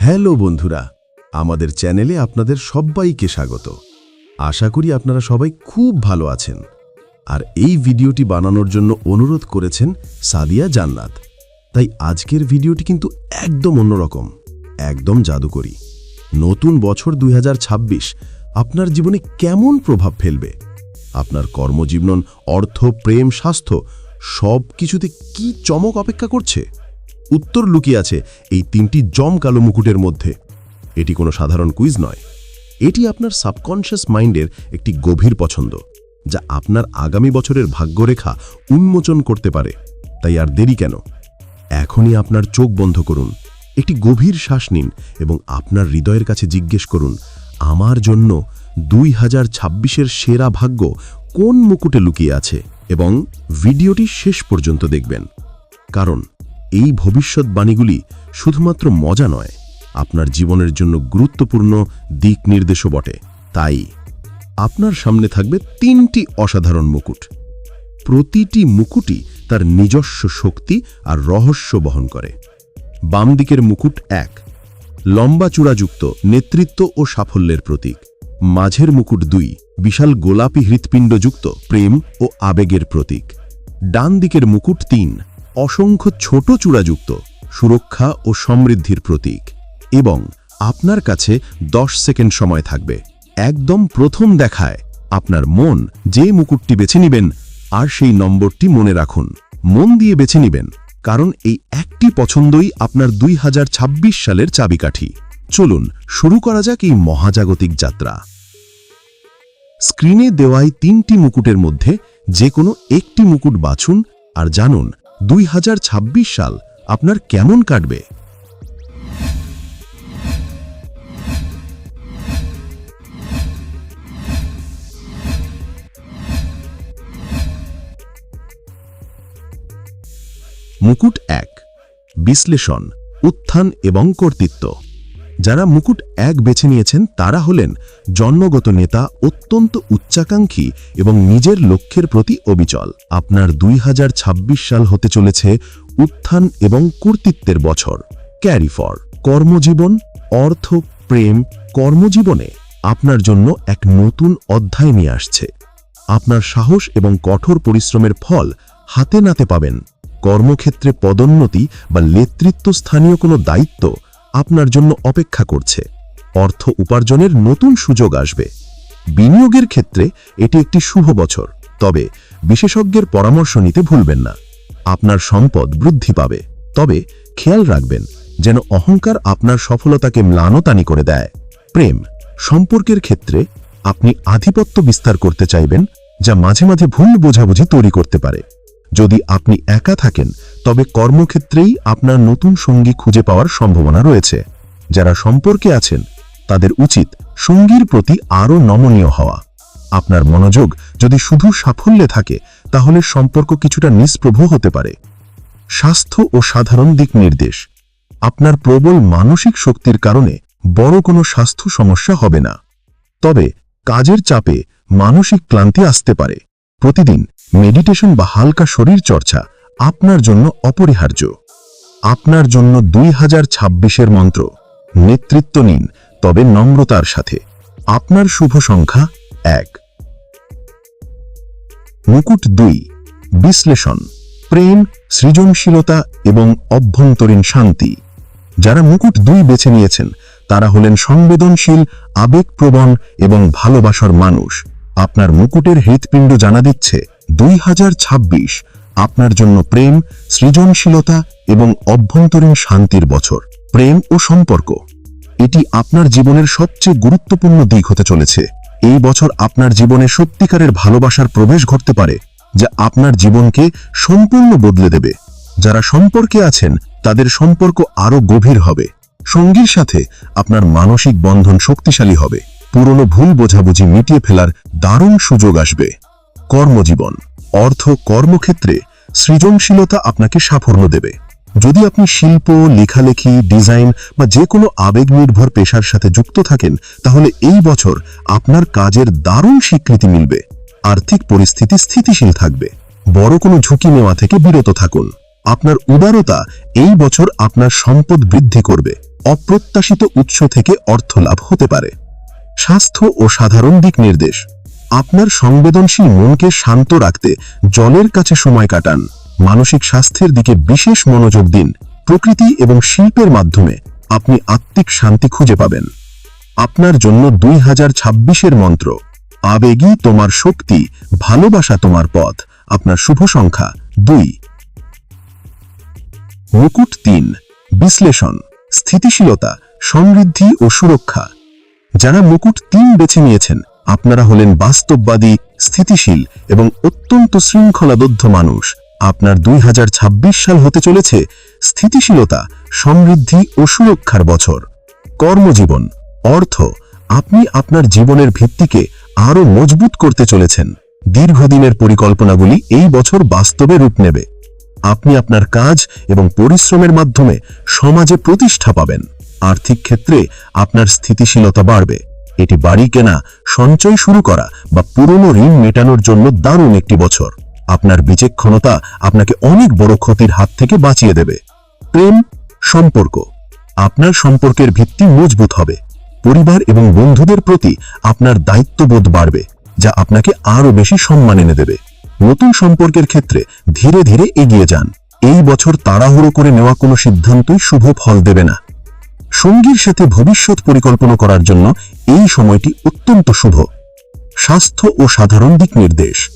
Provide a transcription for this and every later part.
Hello বন্ধুরা, আমাদের চ্যানেলে আপনাদের সবাইকে স্বাগত। আশা করি আপনারা সবাই খুব ভালো আছেন। আর এই ভিডিওটি বানানোর জন্য অনুরোধ করেছেন সাদিয়া জান্নাত। তাই আজকের ভিডিওটি কিন্তু একদম অন্যরকম, একদম জাদুকরী। নতুন বছর দুই হাজার ছাব্বিশ আপনার জীবনে কেমন প্রভাব ফেলবে? আপনার কর্মজীবন, অর্থ, প্রেম, স্বাস্থ্য সব কিছুতে কি চমক অপেক্ষা করছে? উত্তর লুকিয়ে আছে এই তিনটি জমকালো মুকুটের মধ্যে। এটি কোনো সাধারণ কুইজ নয়। এটি আপনার সাবকনশিয়াস মাইন্ডের একটি গভীর পছন্দ, যা আপনার আগামী বছরের ভাগ্যরেখা উন্মোচন করতে পারে। তাই আর দেরি কেন? এখনই আপনার চোখ বন্ধ করুন, একটি গভীর শ্বাস নিন এবং আপনার হৃদয়ের কাছে জিজ্ঞেস করুন, আমার জন্য দুই হাজার ছাব্বিশের সেরা ভাগ্য কোন মুকুটে লুকিয়ে আছে? এবং ভিডিওটি শেষ পর্যন্ত দেখবেন। কারণ এই ভবিষ্যৎবাণীগুলি শুধুমাত্র মজা নয়, আপনার জীবনের জন্য গুরুত্বপূর্ণ দিক নির্দেশও বটে। তাই আপনার সামনে থাকবে তিনটি অসাধারণ মুকুট। প্রতিটি মুকুটই তার নিজস্ব শক্তি আর রহস্য বহন করে। বাম দিকের মুকুট এক, লম্বা চূড়াযুক্ত নেতৃত্ব ও সাফল্যের প্রতীক। মাঝের মুকুট দুই, বিশাল গোলাপি হৃৎপিণ্ডযুক্ত প্রেম ও আবেগের প্রতীক। ডান দিকের মুকুট তিন অসংখ্য ছোট চূড়াযুক্ত, সুরক্ষা ও সমৃদ্ধির প্রতীক এবং আপনার কাছে দশ সেকেন্ড সময় থাকবে। একদম প্রথম দেখায় আপনার মন যে মুকুটটি বেছে নেবেন আর সেই নম্বরটি মনে রাখুন। মন দিয়ে বেছে নেবেন, কারণ এই একটি পছন্দই আপনার দুই হাজার ছাব্বিশ সালের চাবিকাঠি। চলুন শুরু করা যাক এই মহাজাগতিক যাত্রা। স্ক্রিনে দেওয়াই তিনটি মুকুটের মধ্যে যে কোনো একটি মুকুট বাছুন আর জানুন দুই হাজার ছাব্বিশ সাল আপনার কেমন কাটবে? মুকুট এক বিশ্লেষণ উত্থান এবং কর্তৃত্ব। যারা মুকুট এক বেছে নিয়েছেন, তারা হলেন জন্মগত নেতা অত্যন্ত উচ্চাকাঙ্ক্ষী এবং নিজের লক্ষ্যের প্রতি অবিচল। আপনার দুই হাজার ছাব্বিশ সাল হতে চলেছে উত্থান এবং কর্তৃত্বের বছর। ক্যারি ফর কর্মজীবন, অর্থ, প্রেম, কর্মজীবনে আপনার জন্য এক নতুন অধ্যায় নিয়ে আসছে। আপনার সাহস এবং কঠোর পরিশ্রমের ফল হাতে নাতে পাবেন। কর্মক্ষেত্রে পদোন্নতি বা নেতৃত্ব স্থানীয় কোনো দায়িত্ব আপনার জন্য অপেক্ষা করছে। অর্থ উপার্জনের নতুন সুযোগ আসবে। বিনিয়োগের ক্ষেত্রে এটি একটি শুভ বছর, তবে বিশেষজ্ঞের পরামর্শ নিতে ভুলবেন না। আপনার সম্পদ বৃদ্ধি পাবে। তবে খেয়াল রাখবেন যেন অহংকার আপনার সফলতাকে ম্লানতানি করে দেয়। প্রেম, সম্পর্কের ক্ষেত্রে আপনি আধিপত্য বিস্তার করতে চাইবেন, যা মাঝে মাঝে ভুল বোঝাবুঝি তৈরি করতে পারে। যদি আপনি একা থাকেন তবে কর্মক্ষেত্রেই আপনার নতুন সঙ্গী খুঁজে পাওয়ার সম্ভাবনা রয়েছে। যারা সম্পর্কে আছেন, তাদের উচিত সঙ্গীর প্রতি আরও নমনীয় হওয়া। আপনার মনোযোগ যদি শুধু সাফল্যে থাকে, তাহলে সম্পর্ক কিছুটা নিষ্প্রভ হতে পারে। স্বাস্থ্য ও সাধারণ দিক নির্দেশ। আপনার প্রবল মানসিক শক্তির কারণে বড় কোনো স্বাস্থ্য সমস্যা হবে না। তবে কাজের চাপে মানসিক ক্লান্তি আসতে পারে। প্রতিদিন মেডিটেশন বা হালকা শরীর চর্চা আপনার জন্য অপরিহার্য। আপনার জন্য দুই হাজার ছাব্বিশের মন্ত্র। নেতৃত্ব নিন, তবে নম্রতার সাথে। আপনার শুভ সংখ্যা এক। মুকুট দুই, বিশ্লেষণ। প্রেম, সৃজনশীলতা এবং অভ্যন্তরীণ শান্তি। যারা মুকুট দুই বেছে নিয়েছেন, তারা হলেন সংবেদনশীল, আবেগপ্রবণ এবং ভালোবাসার মানুষ। আপনার মুকুটের হৃৎপিণ্ড জানা দিচ্ছে দুই হাজার ছাব্বিশ। আপনার জন্য প্রেম, সৃজনশীলতা এবং অভ্যন্তরীণ শান্তির বছর। প্রেম ও সম্পর্ক। এটি আপনার জীবনের সবচেয়ে গুরুত্বপূর্ণ দিক হতে চলেছে। এই বছর আপনার জীবনে সত্যিকারের ভালোবাসার প্রবেশ ঘটতে পারে, যা আপনার জীবনকে সম্পূর্ণ বদলে দেবে। যারা সম্পর্কে আছেন, তাদের সম্পর্ক আরও গভীর হবে। সঙ্গীর সাথে আপনার মানসিক বন্ধন শক্তিশালী হবে। পুরনো ভুল বোঝাবুঝি মিটিয়ে ফেলার দারুণ সুযোগ আসবে। কর্মজীবন। অর্থ কর্মক্ষেত্রে সৃজনশীলতা আপনাকে সাফল্য দেবে। যদি আপনি শিল্প, লেখালেখি, ডিজাইন বা যে কোনো আবেগ নির্ভর পেশার সাথে যুক্ত থাকেন, তাহলে এই বছর আপনার কাজের দারুণ স্বীকৃতি মিলবে। আর্থিক পরিস্থিতি স্থিতিশীল থাকবে। বড় কোনো ঝুঁকি নেওয়া থেকে বিরত থাকুন। আপনার উদারতা এই বছর আপনার সম্পদ বৃদ্ধি করবে। অপ্রত্যাশিত উৎস থেকে অর্থ লাভ হতে পারে। স্বাস্থ্য ও সাধারণ দিক নির্দেশ। আপনার সংবেদনশীল মনকে শান্ত রাখতে জলের কাছে সময় কাটান। মানসিক স্বাস্থ্যের দিকে বিশেষ মনোযোগ দিন। প্রকৃতি এবং শিল্পের মাধ্যমে আপনি আত্মিক শান্তি খুঁজে পাবেন। আপনার জন্য দুই হাজার ছাব্বিশের মন্ত্র আবেগই তোমার শক্তি, ভালোবাসা তোমার পথ। আপনার শুভ সংখ্যা দুই। মুকুট তিন, বিশ্লেষণ, স্থিতিশীলতা, সমৃদ্ধি ও সুরক্ষা। যারা মুকুট তিন বেছে নিয়েছেন আপনারা হলেন বাস্তববাদী, স্থিতিশীল এবং অত্যন্ত শৃঙ্খলাবদ্ধ মানুষ। আপনার দুই হাজার ছাব্বিশ সাল হতে চলেছে স্থিতিশীলতা, সমৃদ্ধি ও সুরক্ষার বছর। কর্মজীবন, অর্থ, আপনি আপনার জীবনের ভিত্তিকে আরও মজবুত করতে চলেছেন। দীর্ঘদিনের পরিকল্পনাগুলি এই বছর বাস্তবে রূপ নেবে। আপনি আপনার কাজ এবং পরিশ্রমের মাধ্যমে সমাজে প্রতিষ্ঠা পাবেন। আর্থিক ক্ষেত্রে আপনার স্থিতিশীলতা বাড়বে। এটি বাড়ি কেনা, সঞ্চয় শুরু করা বা পুরনো ঋণ মেটানোর জন্য দারুণ একটি বছর। আপনার বিচক্ষণতা আপনাকে অনেক বড় ক্ষতির হাত থেকে বাঁচিয়ে দেবে। প্রেম, সম্পর্ক। আপনার সম্পর্কের ভিত্তি মজবুত হবে। পরিবার এবং বন্ধুদের প্রতি আপনার দায়িত্ববোধ বাড়বে, যা আপনাকে আরও বেশি সম্মান এনে দেবে। নতুন সম্পর্কের ক্ষেত্রে ধীরে ধীরে এগিয়ে যান। এই বছর তাড়াহুড়ো করে নেওয়া কোনো সিদ্ধান্তই শুভ ফল দেবে না। সঙ্গীর সাথে ভবিষ্যৎ পরিকল্পনা করার জন্য এই সময়টি অত্যন্ত শুভ। স্বাস্থ্য ও সাধারণ দিক নির্দেশ।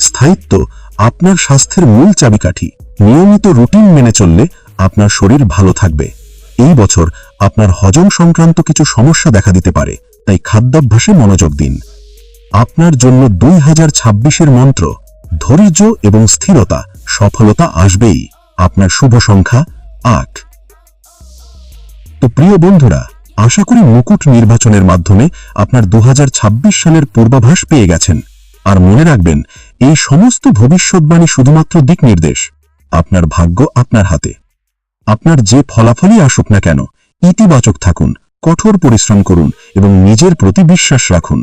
স্থায়িত্ব আপনার স্বাস্থ্যের মূল চাবিকাঠি। নিয়মিত রুটিন মেনে চললে আপনার শরীর ভালো থাকবে। এই বছর আপনার হজম সংক্রান্ত কিছু সমস্যা দেখা দিতে পারে, তাই খাদ্যাভ্যাসে মনোযোগ দিন। আপনার জন্য দুই হাজার ছাব্বিশের মন্ত্র, ধৈর্য এবং স্থিরতা, সফলতা আসবেই। আপনার শুভ সংখ্যা আট। তো প্রিয় বন্ধুরা, আশা করি মুকুট নির্বাচনের মাধ্যমে আপনার দু হাজার ছাব্বিশ সালের পূর্বাভাস পেয়ে গেছেন। আর মনে রাখবেন, এই সমস্ত ভবিষ্যৎবাণী শুধুমাত্র দিক নির্দেশ, আপনার ভাগ্য আপনার হাতে। আপনার যে ফলাফলই আসুক না কেন, ইতিবাচক থাকুন, কঠোর পরিশ্রম করুন এবং নিজের প্রতি বিশ্বাস রাখুন।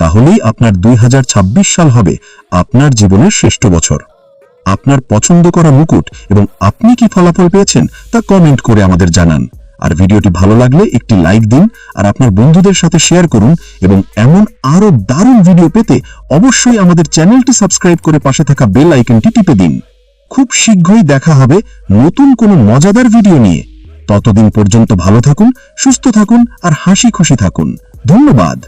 তাহলেই আপনার দুই হাজার ছাব্বিশ সাল হবে আপনার জীবনের শ্রেষ্ঠ বছর। আপনার পছন্দ করা মুকুট এবং আপনি কি ফলাফল পেয়েছেন তা কমেন্ট করে আমাদের জানান। আর ভিডিওটি ভালো লাগলে একটি লাইক দিন আর আপনার বন্ধুদের সাথে শেয়ার করুন এবং এমন আরও দারুণ ভিডিও পেতে অবশ্যই আমাদের চ্যানেলটি সাবস্ক্রাইব করে পাশে থাকা বেল আইকনটি টিপে দিন। খুব শীঘ্রই দেখা হবে নতুন কোনো মজাদার ভিডিও নিয়ে। ততদিন পর্যন্ত ভালো থাকুন, সুস্থ থাকুন আর হাসি খুশি থাকুন। ধন্যবাদ।